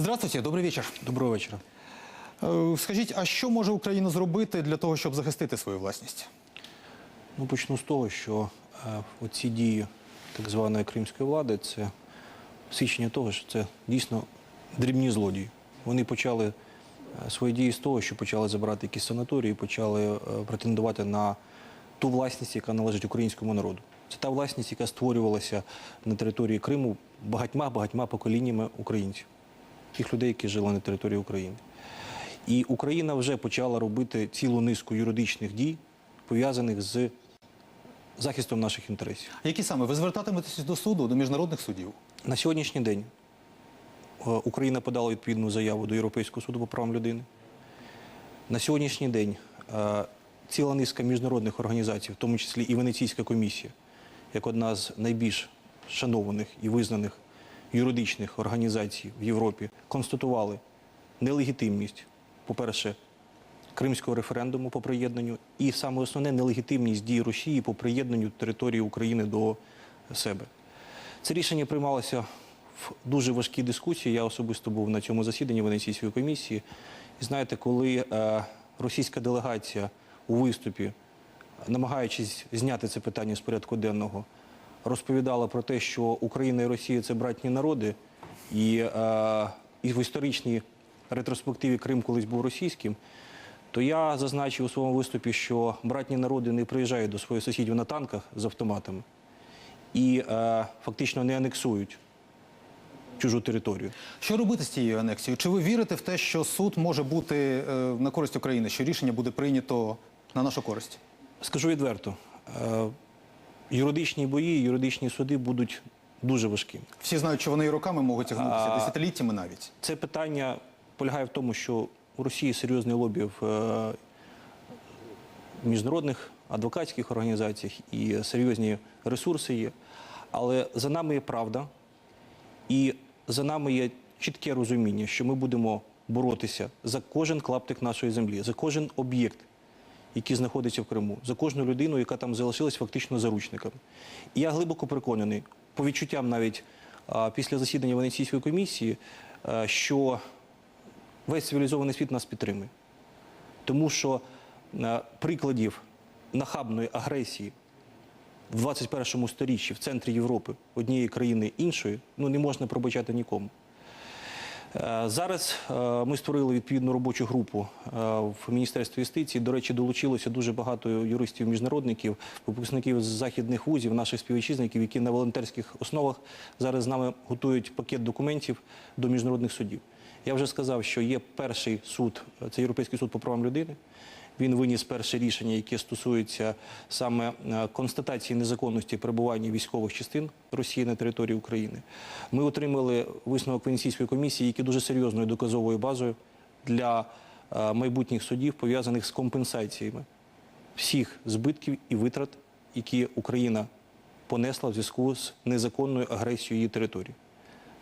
Здравствуйте, добрий вечір. Доброго вечора. Е, Скажіть, а що може Україна зробити для того, щоб захистити свою власність? Ну, почну з того, що оці дії так званої кримської влади це свідчення того, що це дійсно дрібні злодії. Вони почали е, свої дії з того, що почали забирати якісь санаторії, почали е, претендувати на ту власність, яка належить українському народу. Це та власність, яка створювалася на території Криму багатьма-багатьма поколіннями українців, тих людей, які жили на території України. І Україна вже почала робити цілу низку юридичних дій, пов'язаних з захистом наших інтересів. А Які саме ви звертатиметесь до суду, до міжнародних судів? На сьогоднішній день е, Україна подала відповідну заяву до Європейського суду по правам людини. На сьогоднішній день е, ціла низка міжнародних організацій, в тому числі і Венеційська комісія, як одна з найбільш шанованих і визнаних юридичних організацій в Європі, констатували нелегітимність, по-перше, кримського референдуму по приєднанню, і саме основне нелегітимність дій Росії по приєднанню території України до себе. Це рішення приймалося в дуже важкій дискусії. Я особисто був на цьому засіданні Венеційської комісії. І знаєте, коли е, російська делегація у виступі, намагаючись зняти це питання з порядку денного, розповідала про те, що Україна і Росія це братні народи, і, е, і в історичній ретроспективі Крим колись був російським. То я зазначив у своєму виступі, що братні народи не приїжджають до своїх сусідів на танках з автоматами і е, фактично не анексують чужу територію. Що робити з цією анексією? Чи ви вірите в те, що суд може бути е, на користь України, що рішення буде прийнято на нашу користь? Скажу відверто, е, юридичні бої, юридичні суди будуть дуже важкі. Всі знають, що вони і роками можуть тягнутися, десятиліттями навіть. Це питання полягає в тому, що у Росії серйозний лобі в е, міжнародних адвокатських організаціях і серйозні ресурси є. Але за нами є правда, і за нами є чітке розуміння, що ми будемо боротися за кожен клаптик нашої землі, за кожен об'єкт, який знаходиться в Криму, за кожну людину, яка там залишилась фактично заручниками. І я глибоко переконаний, по відчуттям навіть після засідання Венеційської комісії, що весь цивілізований світ нас підтримує. Тому що прикладів нахабної агресії в 21 сторіччі в центрі Європи однієї країни іншої ну не можна пробачати нікому. Е, Зараз е, ми створили відповідну робочу групу е, в Міністерстві юстиції. До речі, долучилося дуже багато юристів-міжнародників, випускників з західних вузів, наших співвітчизників, які на волонтерських основах зараз з нами готують пакет документів до міжнародних судів. Я вже сказав, що є перший суд, це Європейський суд по правам людини. Він виніс перше рішення, яке стосується саме е, констатації незаконності перебування військових частин Росії на території України. Ми отримали висновок Венеційської комісії, який дуже серйозною доказовою базою для е, майбутніх судів, пов'язаних з компенсаціями всіх збитків і витрат, які Україна понесла в зв'язку з незаконною агресією її території.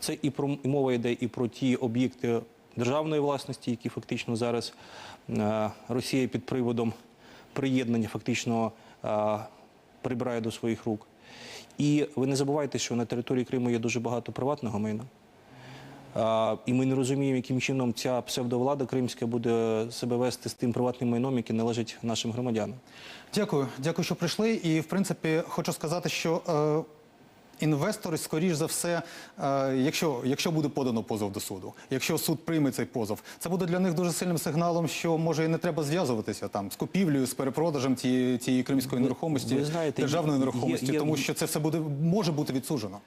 Це і про і мова йде і про ті об'єкти державної власності, які фактично зараз е, Росія під приводом приєднання фактично е, прибирає до своїх рук. І ви не забувайте, що на території Криму є дуже багато приватного майна. І ми не розуміємо, яким чином ця псевдовлада кримська буде себе вести з тим приватним майном, який належить нашим громадянам. Дякую, дякую, що прийшли. І в принципі хочу сказати, що е, інвестори, скоріш за все, е, якщо, якщо буде подано позов до суду, якщо суд прийме цей позов, це буде для них дуже сильним сигналом, що може і не треба зв'язуватися там з купівлею, з перепродажем цієї, цієї кримської нерухомості, ви знаєте, державної нерухомості, є- тому що це все буде може бути відсуджено.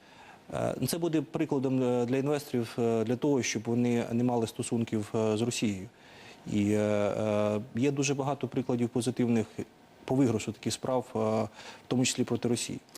Е, Це буде прикладом е, для інвесторів для того, щоб вони не мали стосунків з Росією. І є дуже багато прикладів позитивних по виграшу таких справ, в тому числі проти Росії.